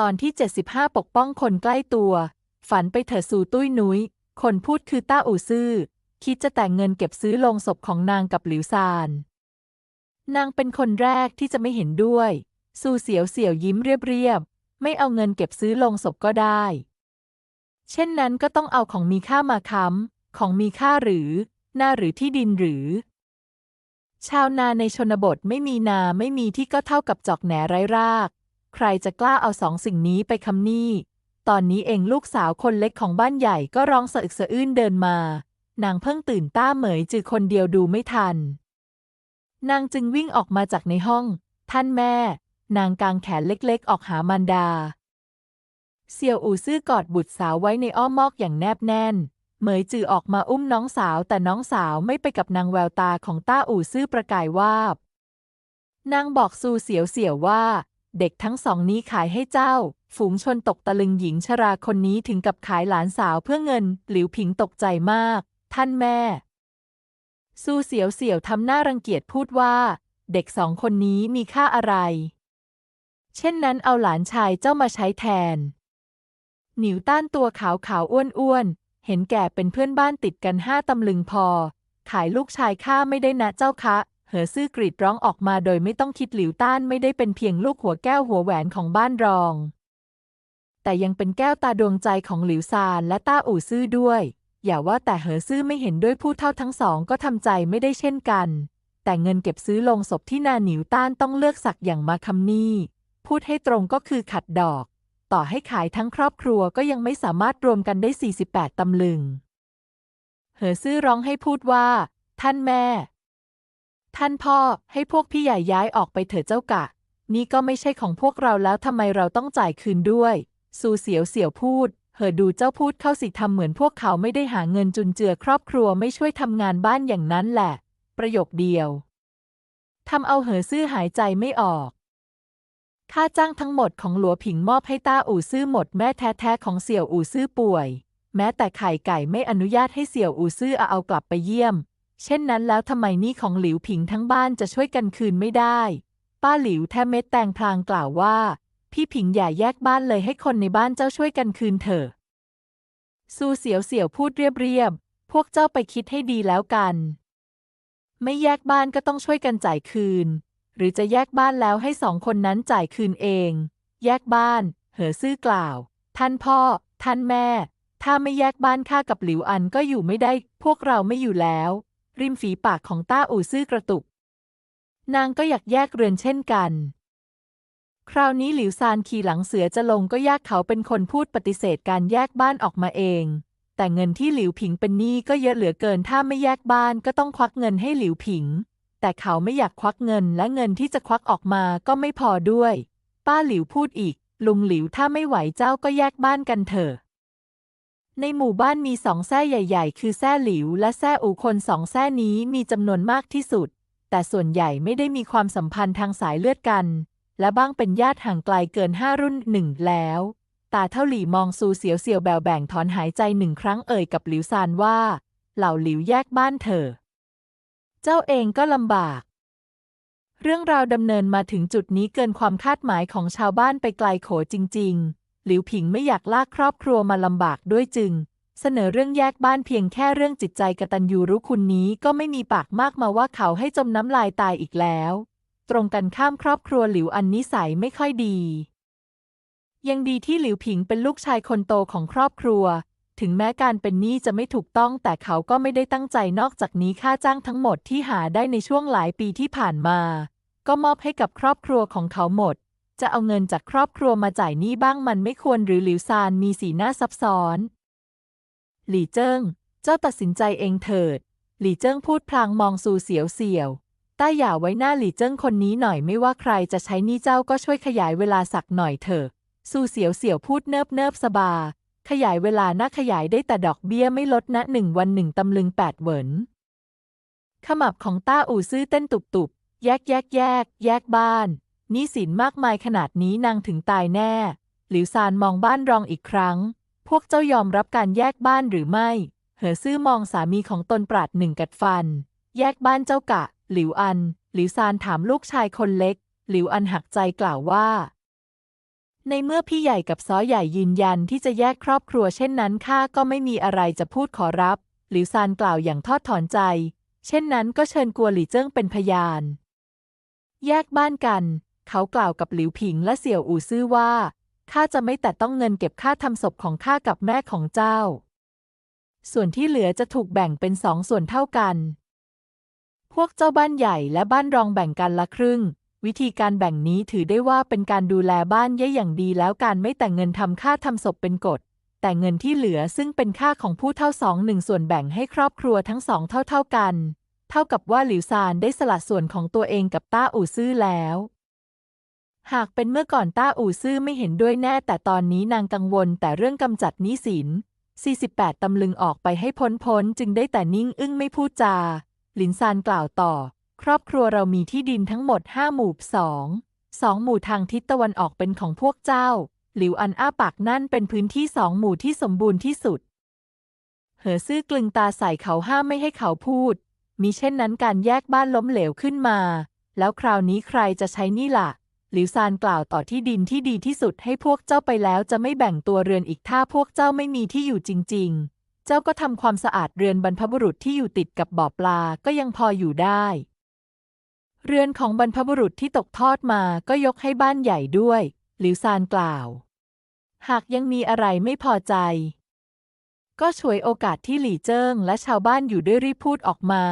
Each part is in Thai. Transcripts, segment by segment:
ตอนที่ 75 ปกป้องคนใกล้ตัว ฝันไปเถอะสู่ตุ้ยนุ้ย คนพูดคือต้าอู่ซื่อ คิดจะแต่งเงินเก็บซื้อลงศพของนางกับหลิวซาน นางเป็นคนแรกที่จะไม่เห็นด้วย สู่เสียวเสียวยิ้มเรียบๆ ไม่เอาเงินเก็บซื้อลงศพก็ได้ เช่นนั้นก็ต้องเอาของมีค่ามาค้ำ ของมีค่าหรือ หน้าหรือที่ดินหรือ ชาวนาในชนบทไม่มีนาไม่มีที่ก็เท่ากับจอกแหนไร้ราก ใครจะกล้าเอาสองสิ่งนี้ไปคำนี้ตอนนี้เองลูกสาวคนเล็กของบ้านใหญ่ก็ร้องสะอึกสะอื้นเดินมา นางเพิ่งตื่นต้าเหมยจือคนเดียวดูไม่ทัน นางจึงวิ่งออกมาจากในห้อง ท่านแม่ นางกางแขนเล็กๆ ออกหามารดาเสี่ยวอู่ซื่อกอดบุตรสาวไว้ในอ้อมอกอย่างแนบแน่น เหมยจือออกมาอุ้มน้องสาวแต่น้องสาวไม่ไปกับนางแววตาของต้าอู่ซื่อประกายวาบนางบอกซูเสียวเสียวว่า เด็กทั้งสองนี้ขายให้เจ้า ฝูงชนตกตะลึงหญิงชราคนนี้ถึงกับขายหลานสาวเพื่อเงิน หลิวผิงตกใจมาก ท่านแม่ ซูเสียวเสียวทำหน้ารังเกียจพูดว่า เด็กสองคนนี้มีค่าอะไร เช่นนั้นเอาหลานชายเจ้ามาใช้แทน หนิวต้านตัวขาวขาวอ้วนอ้วนเห็นแก่เป็นเพื่อนบ้านติดกันห้าตำลึงพอ ขายลูกชายข้าไม่ได้นะเจ้าคะ เหอซื่อกรีดร้องออกมาโดยไม่ต้องคิดหลิวต้านไม่ได้เป็นเพียงลูกหัวแก้วหัวแหวนของบ้านรอง แต่ยังเป็นแก้วตาดวงใจของหลิวซานและต้าอู่ซื่อด้วย อย่าว่าแต่เหอซื่อไม่เห็นด้วยผู้เท่าทั้งสองก็ทำใจไม่ได้เช่นกัน แต่เงินเก็บซื้อลงศพที่นาหนิวต้านต้องเลือกสักอย่างมาคำนี้ พูดให้ตรงก็คือขัดดอก ต่อให้ขายทั้งครอบครัวก็ยังไม่สามารถรวมกันได้ 48ตำลึง เหอซื่อร้องให้พูดว่า ท่านแม่ ท่านพ่อให้พวกพี่ใหญ่ย้ายออกไปเถิดเจ้ากะ นี่ก็ไม่ใช่ของพวกเราแล้วทำไมเราต้องจ่ายคืนด้วยสูเสียวเสียวพูดเหอดูเจ้าพูดเข้าสิทำเหมือนพวกเขาไม่ได้หาเงินจุนเจือครอบครัวไม่ช่วยทำงานบ้านอย่างนั้นแหละ ประโยคเดียวทำเอาเหอซื่อหายใจไม่ออก ค่าจ้างทั้งหมดของหลัวผิงมอบให้ต้าอู่ซื่อหมดแม่แท้ๆของเสี่ยวอู่ซื่อป่วย แม้แต่ไข่ไก่ไม่อนุญาตให้เสี่ยวอู่ซื่อเอากลับไปเยี่ยม เช่นนั้นแล้วทำไมหนี่ของหลิวผิงทั้งบ้านจะช่วยกันคืนไม่ได้ ป้าหลิวแทเม็ดแตงพลางกล่าวว่า พี่ผิงอย่าแยกบ้านเลยให้คนในบ้านเจ้าช่วยกันคืนเถอะซูเสียวเสียวพูดเรียบๆ พวกเจ้าไปคิดให้ดีแล้วกัน ไม่แยกบ้านก็ต้องช่วยกันจ่ายคืน หรือจะแยกบ้านแล้วให้สองคนนั้นจ่ายคืนเอง แยกบ้าน เหอซื่อกล่าว ท่านพ่อ ท่านแม่ ถ้าไม่แยกบ้านข้ากับหลิวอันก็อยู่ไม่ได้ พวกเราไม่อยู่แล้ว ริมฝีปากของต้าอู่ซื่อกระตุก นางก็อยากแยกเรือนเช่นกัน คราวนี้หลิวซานขี่หลังเสือจะลงก็ยากเขาเป็นคนพูดปฏิเสธการแยกบ้านออกมาเอง แต่เงินที่หลิวผิงเป็นหนี้ก็เยอะเหลือเกินถ้าไม่แยกบ้านก็ต้องควักเงินให้หลิวผิง แต่เขาไม่อยากควักเงินและเงินที่จะควักออกมาก็ไม่พอด้วย ป้าหลิวพูดอีก ลุงหลิวถ้าไม่ไหวเจ้าก็แยกบ้านกันเถอะ ในหมู่บ้านมีสองแส้ใหญ่ ๆ คือแส้หลิว และแส้อูคนสองแส้นี้มีจำนวนมากที่สุด แต่ส่วนใหญ่ไม่ได้มีความสัมพันธ์ทางสายเลือดกัน และบ้างเป็นญาติห่างไกลเกินห้ารุ่นหนึ่งแล้ว ตาเท่าหลี่มองซูเสียวเสียวแบวแบ่งถอนหายใจหนึ่งครั้งเอ่ยกับหลิวซานว่า เหล่าหลิวแยกบ้านเถอะเจ้าเองก็ลำบาก เรื่องราวดำเนินมาถึงจุดนี้เกินความคาดหมายของชาวบ้านไปไกลโขจริง ๆ หลิวผิงไม่อยากลากครอบครัวมาลำบากด้วยจึง เสนอเรื่องแยกบ้านเพียงแค่เรื่องจิตใจกตัญญูรู้คุณนี้ก็ไม่มีปากมากมาว่าเขาให้จมน้ำลายตายอีกแล้ว ตรงกันข้ามครอบครัวหลิวอันนิสัยไม่ค่อยดี ยังดีที่หลิวผิงเป็นลูกชายคนโตของครอบครัว ถึงแม้การเป็นหนี้จะไม่ถูกต้องแต่เขาก็ไม่ได้ตั้งใจนอกจากนี้ค่าจ้างทั้งหมดที่หาได้ในช่วงหลายปีที่ผ่านมา ก็มอบให้กับครอบครัวของเขาหมด จะเอาเงินจากครอบครัวมาจ่ายหนี้บ้างมันไม่ควรหรือหลิวซานมีสีหน้าซับซ้อน หลี่เจิ้ง เจ้าตัดสินใจเองเถิด หลี่เจิ้งพูดพลางมองซูเสียวเสี่ยวต้าอย่าไว้หน้าหลี่เจิ้งคนนี้หน่อยไม่ว่าใครจะใช้หนี้เจ้าก็ช่วยขยายเวลาสักหน่อยเถอะซูเสียวเสี่ยวพูดเนิบเนิบสบา ขยายเวลาน่าขยายได้แต่ดอกเบี้ยไม่ลดนะหนึ่งวันหนึ่งตำลึงแปดเหวินขมับของต้าอู่ซื่อเต้นตุบๆแยกแยกแยก แยกบ้าน นี้สินมากมายขนาดนี้นางถึงตายแน่ หลิวซานมองบ้านรองอีกครั้ง พวกเจ้ายอมรับการแยกบ้านหรือไม่ เหอซื่อมองสามีของตนปราดหนึ่งกัดฟัน แยกบ้านเจ้ากะ หลิวอัน หลิวซานถามลูกชายคนเล็ก หลิวอันหักใจกล่าวว่า ในเมื่อพี่ใหญ่กับซ้อใหญ่ยืนยันที่จะแยกครอบครัวเช่นนั้นข้าก็ไม่มีอะไรจะพูดขอรับ หลิวซานกล่าวอย่างทอดถอนใจ เช่นนั้นก็เชิญกัวหลี่เจิ้งเป็นพยาน แยกบ้านกัน เขากล่าวกับหลิวผิงและเสี่ยวอู่ซื่อว่า ข้าจะไม่แต่ต้องเงินเก็บค่าทำศพของข้ากับแม่ของเจ้า ส่วนที่เหลือจะถูกแบ่งเป็นสองส่วนเท่ากัน พวกเจ้าบ้านใหญ่และบ้านรองแบ่งกันละครึ่ง วิธีการแบ่งนี้ถือได้ว่าเป็นการดูแลบ้านย่อย่างดีแล้วการไม่แต่เงินทำค่าทำศพเป็นกฎแต่เงินที่เหลือซึ่งเป็นค่าของผู้เท่าสองหนึ่งส่วนแบ่งให้ครอบครัวทั้งสองเท่าๆกัน เท่ากับว่าหลิวซานได้สละส่วนของตัวเองกับต้าอู่ซื่อแล้ว หากเป็นเมื่อก่อนต้าอู่ซื่อไม่เห็นด้วยแน่ แต่ตอนนี้นางกังวลแต่เรื่องกำจัดหนี้สิน 48 ตำลึงออกไปให้พ้นพ้นจึงได้แต่นิ่งอึ้งไม่พูดจา หลินซานกล่าวต่อ ครอบครัวเรามีที่ดินทั้งหมดห้าหมู่สองสองหมู่ทางทิศตะวันออกเป็นของพวกเจ้า หลิวอันอ้าปากนั่นเป็นพื้นที่สองหมู่ที่สมบูรณ์ที่สุด เหอซื่อกลึงตาใส่เขาห้ามไม่ให้เขาพูดมีเช่นนั้นการแยกบ้านล้มเหลวขึ้นมา แล้วคราวนี้ใครจะใช้นี่ล่ะ หลิวซานกล่าวต่อที่ดินที่ดีที่สุดให้พวกเจ้าไปแล้วจะไม่แบ่งตัวเรือนอีกถ้าพวกเจ้าไม่มีที่อยู่จริง ๆ เจ้าก็ทำความสะอาดเรือนบรรพบุรุษที่อยู่ติดกับบ่อปลาก็ยังพออยู่ได้ เรือนของบรรพบุรุษที่ตกทอดมาก็ยกให้บ้านใหญ่ด้วย หลิวซานกล่าว หากยังมีอะไรไม่พอใจ ก็ฉวยโอกาสที่หลี่เจิ้งและชาวบ้านอยู่ด้วยรีบพูดออกมา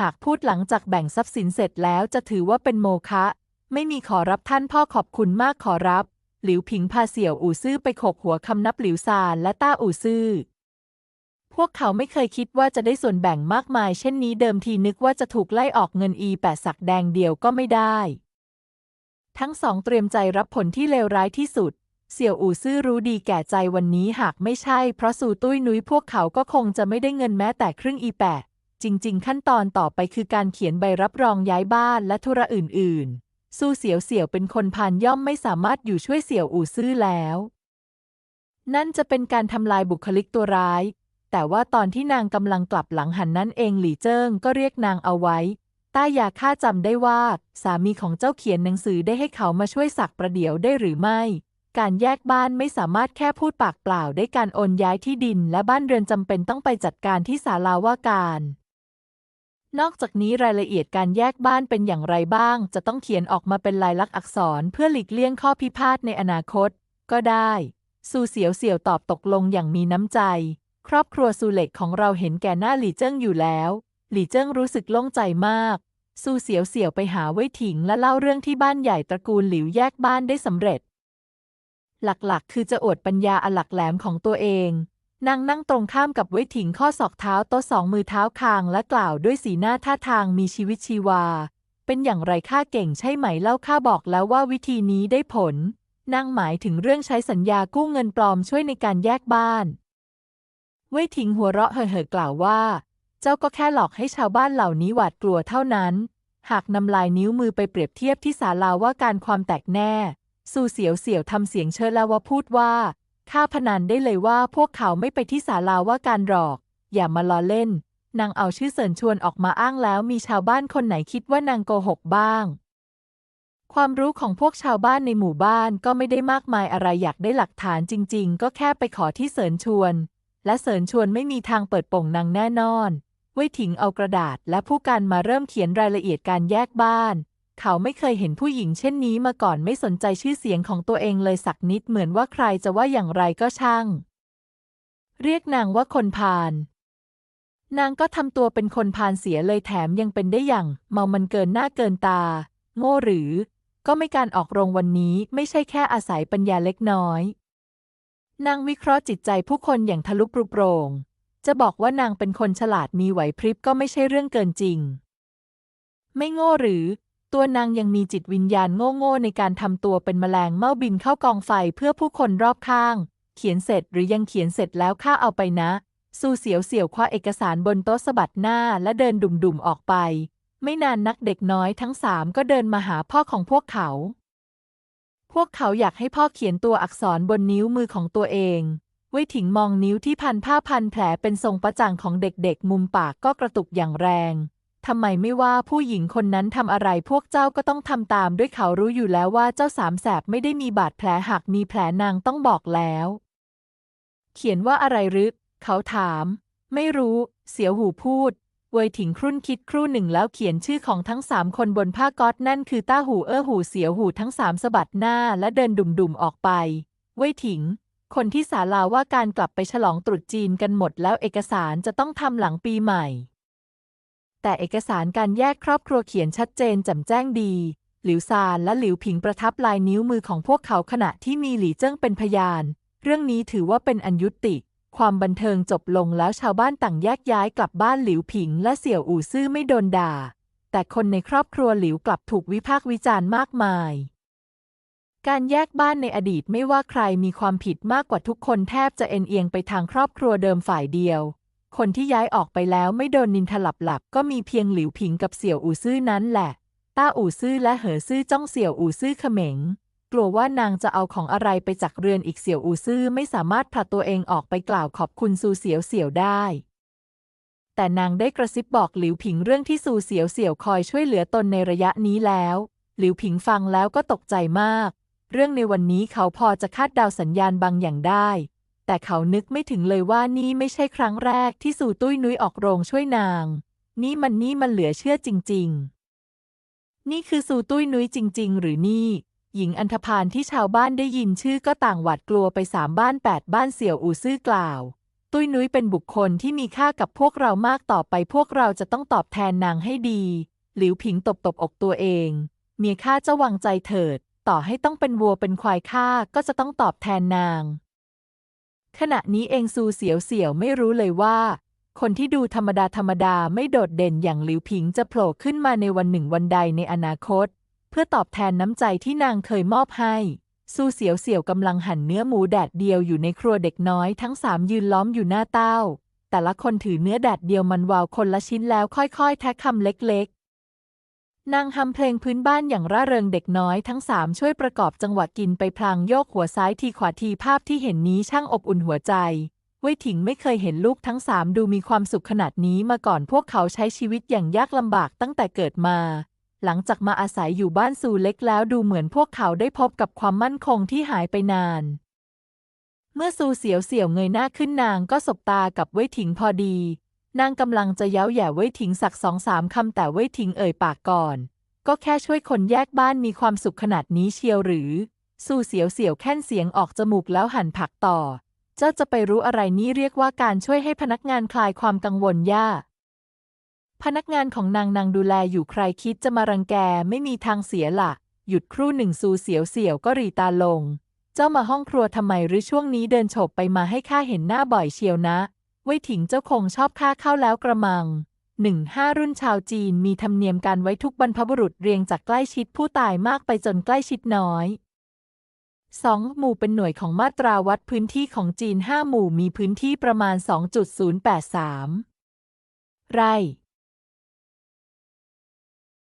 หากพูดหลังจากแบ่งทรัพย์สินเสร็จแล้วจะถือว่าเป็นโมฆะ ไม่มีขอรับท่านพ่อขอบคุณมากขอรับ หลิวผิงพาเสี่ยวอู่ซื่อไปขบหัวคำนับหลิวซานและต้าอู่ซื่อ พวกเขาไม่เคยคิดว่าจะได้ส่วนแบ่งมากมาย เช่นนี้เดิมทีนึกว่าจะถูกไล่ออกเงินอีแปดสักแดงเดียวก็ไม่ได้ ทั้งสองเตรียมใจรับผลที่เลวร้ายที่สุด เสี่ยวอู่ซื่อรู้ดีแก่ใจวันนี้หากไม่ใช่ เพราะสู่ตุ้ยนุ้ยพวกเขาก็คงจะไม่ได้เงินแม้แต่ครึ่งอีแปดจริง ๆ ขั้นตอนต่อไปคือการเขียนใบรับรองย้ายบ้านและธุระอื่น ๆ สู้เสี่ยวเสี่ยวเป็นคนพานย่อมไม่สามารถอยู่ช่วยเสี่ยวอู่ซื่อแล้ว นั่นจะเป็นการทำลายบุคลิกตัวร้าย แต่ว่าตอนที่นางกำลังกลับหลังหันนั่นเองหลี่เจิ้งก็เรียกนางเอาไว้ต้ายาข้าจำได้ว่า สามีของเจ้าเขียนหนังสือได้ให้เขามาช่วยสักประเดี๋ยวได้หรือไม่ การแยกบ้านไม่สามารถแค่พูดปากเปล่าได้การโอนย้ายที่ดิน และบ้านเรือนจำเป็นต้องไปจัดการที่ศาลาว่าการ นอกจากนี้รายละเอียดการแยกบ้านเป็นอย่างไรบ้าง จะต้องเขียนออกมาเป็นลายลักษณ์อักษรเพื่อหลีกเลี่ยงข้อพิพาทในอนาคต ก็ได้ซูเสียวเสี่ยวตอบตกลงอย่างมีน้ำใจ ครอบครัวซูเล็กของเราเห็นแก่หน้าหลี่เจิ้งอยู่แล้ว หลี่เจิ้งรู้สึกโล่งใจมากซูเสียวเสี่ยวไปหาไว้ถิงและเล่าเรื่องที่บ้านใหญ่ตระกูลหลิวแยกบ้านได้สำเร็จ หลักๆ คือจะอวดปัญญาอหลักแหลมของตัวเอง นางนั่งตรงข้ามกับไว้ถิงข้อศอกเท้าโต๊ะสองมือเท้าคางและกล่าวด้วยสีหน้าท่าทางมีชีวิตชีวา เป็นอย่างไรข้าเก่งใช่ไหมเล่าข้าบอกแล้วว่าวิธีนี้ได้ผลนางหมายถึงเรื่องใช้สัญญากู้เงินปลอมช่วยในการแยกบ้าน เว่ยถิงหัวเราะเห่อๆกล่าวว่า เจ้าก็แค่หลอกให้ชาวบ้านเหล่านี้หวาดกลัวเท่านั้น หากนำลายนิ้วมือไปเปรียบเทียบที่ศาลาว่าการความแตกแน่ สู่เสียวเสียวทำเสียงเชิดแล้วว่าพูดว่า ข้าพนันได้เลยว่าพวกเขาไม่ไปที่ศาลาว่าการหลอก อย่ามาล้อเล่น นางเอาชื่อเสินชวนออกมาอ้างแล้วมีชาวบ้านคนไหนคิดว่านางโกหกบ้าง ความรู้ของพวกชาวบ้านในหมู่บ้านก็ไม่ได้มากมายอะไรอยากได้หลักฐานจริง ๆ ก็แค่ไปขอที่เสริญชวน และเสริญชวนไม่มีทางเปิดโป่งนางแน่นอนเว่ยถิงเอากระดาษและผู้การมาเริ่มเขียนรายละเอียดการแยกบ้าน เขาไม่เคยเห็นผู้หญิงเช่นนี้มาก่อนไม่สนใจชื่อเสียงของตัวเองเลยสักนิดเหมือนว่าใครจะว่าอย่างไรก็ช่าง เรียกนางว่าคนพาลนางก็ทำตัวเป็นคนพาลเสียเลยแถมยังเป็นได้อย่าง เมามันเกินหน้าเกินตา โง่หรือ ก็ไม่การออกโรงวันนี้ไม่ใช่แค่อาศัยปัญญาเล็กน้อย นางวิเคราะห์จิตใจผู้คนอย่างทะลุปรุโปร่งจะบอกว่านางเป็นคนฉลาดมีไหวพริบก็ไม่ใช่เรื่องเกินจริง ไม่โง่หรือ ตัวนางยังมีจิตวิญญาณโง่ๆในการทำตัวเป็นแมลงเม่าบินเข้ากองไฟเพื่อผู้คนรอบข้าง เขียนเสร็จหรือยังเขียนเสร็จแล้วข้าเอาไปนะสู้เสียวเสียวคว้าเอกสารบนโต๊ะสะบัดหน้าและเดินดุ่มๆออกไป ไม่นานนักเด็กน้อยทั้งสามก็เดินมาหาพ่อของพวกเขา พวกเขาอยากให้พ่อเขียนตัวอักษรบนนิ้วมือของตัวเองเว่ยถิงมองนิ้วที่พันผ้าพันแผลเป็นทรงประจังของเด็กๆ มุมปากก็กระตุกอย่างแรง ทำไมไม่ว่าผู้หญิงคนนั้นทำอะไรพวกเจ้าก็ต้องทำตามด้วยเขารู้อยู่แล้วว่าเจ้าสามแสบไม่ได้มีบาดแผลหากมีแผลนางต้องบอกแล้ว เขียนว่าอะไรรือเขาถาม ไม่รู้ เสียวหูพูด เวยถิงครุ่นคิดครู่หนึ่งแล้วเขียนชื่อของทั้งสามคนบนผ้าก๊อตนั่นคือต้าหูเอ้อหูเสียวหูทั้งสามสะบัดหน้าและเดินดุ่มๆออกไป เวยถิงคนที่ศาลาว่าการกลับไปฉลองตรุษจีนกันหมดแล้วเอกสารจะต้องทำหลังปีใหม่ แต่เอกสารการแยกครอบครัวเขียนชัดเจนแจ่มแจ้งดี หลิวซานและหลิวผิงประทับลายนิ้วมือของพวกเขาขณะที่มีหลี่เจิ้งเป็นพยาน เรื่องนี้ถือว่าเป็นอันยุติ ความบันเทิงจบลงแล้วชาวบ้านต่างแยกย้ายกลับบ้านหลิวผิงและเสี่ยวอู่ซื่อไม่โดนด่า แต่คนในครอบครัวหลิวกลับถูกวิพากษ์วิจารณ์มากมาย การแยกบ้านในอดีตไม่ว่าใครมีความผิดมากกว่าทุกคนแทบจะเอ็นเอียงไปทางครอบครัวเดิมฝ่ายเดียว คนที่ย้ายออกไปแล้วไม่โดนนินทาหลับๆก็มีเพียงหลิวผิงกับเสี่ยวอู่ซื่อนั้นแหละ ต้าอู่ซื่อและเหอซื่อจ้องเสี่ยวอู่ซื่อเขม็ง กลัวว่านางจะเอาของอะไรไปจากเรือนอีกเสี่ยวอู่ซื่อไม่สามารถผลัดตัวเองออกไปกล่าวขอบคุณซูเสี่ยวเสี่ยวได้ แต่นางได้กระซิบบอกหลิวผิงเรื่องที่ซูเสี่ยวเสี่ยวคอยช่วยเหลือตนในระยะนี้แล้ว หลิวผิงฟังแล้วก็ตกใจมาก เรื่องในวันนี้เขาพอจะคาดเดาสัญญาณบางอย่างได้ แต่เขานึกไม่ถึงเลยว่านี่ไม่ใช่ครั้งแรกที่สู่ตุ้ยนุ้ยออกโรงช่วยนาง นี่มันนี่มันเหลือเชื่อจริง ๆ นี่คือสู่ตุ้ยนุ้ยจริง ๆ หรือนี่ หญิงอันธพาลที่ชาวบ้านได้ยินชื่อก็ต่างหวาดกลัวไปสามบ้านแปดบ้านเสี่ยวอู่ซื่อกล่าว ตุ้ยนุ้ยเป็นบุคคลที่มีค่ากับพวกเรามากต่อไปพวกเราจะต้องตอบแทนนางให้ดี หลิวผิงตบตบอกตัวเอง เมียข้าจะวางใจเถิด ต่อให้ต้องเป็นวัวเป็นควายข้าก็จะต้องตอบแทนนาง ขณะนี้เองซูเสียวเสี่ยวไม่รู้เลยว่า คนที่ดูธรรมดาธรรมดาไม่โดดเด่นอย่างหลิวผิงจะโผล่ขึ้นมาในวันหนึ่งวันใดในอนาคต เพื่อตอบแทนน้ำใจที่นางเคยมอบให้ซูเสียวเสี่ยวกำลังหั่นเนื้อหมูแดดเดียวอยู่ในครัวเด็กน้อยทั้งสามยืนล้อมอยู่หน้าเต้า แต่ละคนถือเนื้อแดดเดียวมันวาวคนละชิ้นแล้วค่อยๆ แทะคำเล็ก นางทำเพลงพื้นบ้านอย่างร่าเริงเด็กน้อยทั้งสามช่วยประกอบจังหวะกินไปพลางโยกหัวซ้ายทีขวาทีภาพที่เห็นนี้ช่างอบอุ่นหัวใจเว่ยถิงไม่เคยเห็นลูกทั้งสามดูมีความสุขขนาดนี้มาก่อนพวกเขาใช้ชีวิตอย่างยากลำบากตั้งแต่เกิดมา หลังจากมาอาศัยอยู่บ้านซูเล็กแล้วดูเหมือนพวกเขาได้พบกับความมั่นคงที่หายไปนาน เมื่อซูเสียวเสี่ยวเงยหน้าขึ้นนางก็สบตากับเว่ยถิงพอดี นางกำลังจะเย้าแย่เว่ยถิงสักสองสามคำแต่เว่ยถิงเอ่ยปากก่อน ก็แค่ช่วยคนแยกบ้านมีความสุขขนาดนี้เชียวหรือซูเสียวเสียวแค่นเสียงออกจมูกแล้วหันผักต่อ เจ้าจะไปรู้อะไรนี้เรียกว่าการช่วยให้พนักงานคลายความกังวลย่าพนักงานของนางนางดูแลอยู่ใครคิดจะมารังแกไม่มีทางเสียละหยุดครู่หนึ่งซูเสียวเสียวก็รีตาลง เจ้ามาห้องครัวทำไมหรือช่วงนี้เดินโฉบไปมาให้ข้าเห็นหน้าบ่อยเชียวนะ ไว้ถิงเจ้าคงชอบค่าเข้าแล้วกระมังหนึ่งห้ารุ่นชาวจีนมีธรรมเนียมการไว้ทุกบรรพบุรุษเรียงจากใกล้ชิดผู้ตายมากไปจนใกล้ชิดน้อยสองหมู่เป็นหน่วยของมาตราวัดพื้นที่ของจีนห้าหมู่มีพื้นที่ประมาณ 2.083 ไร่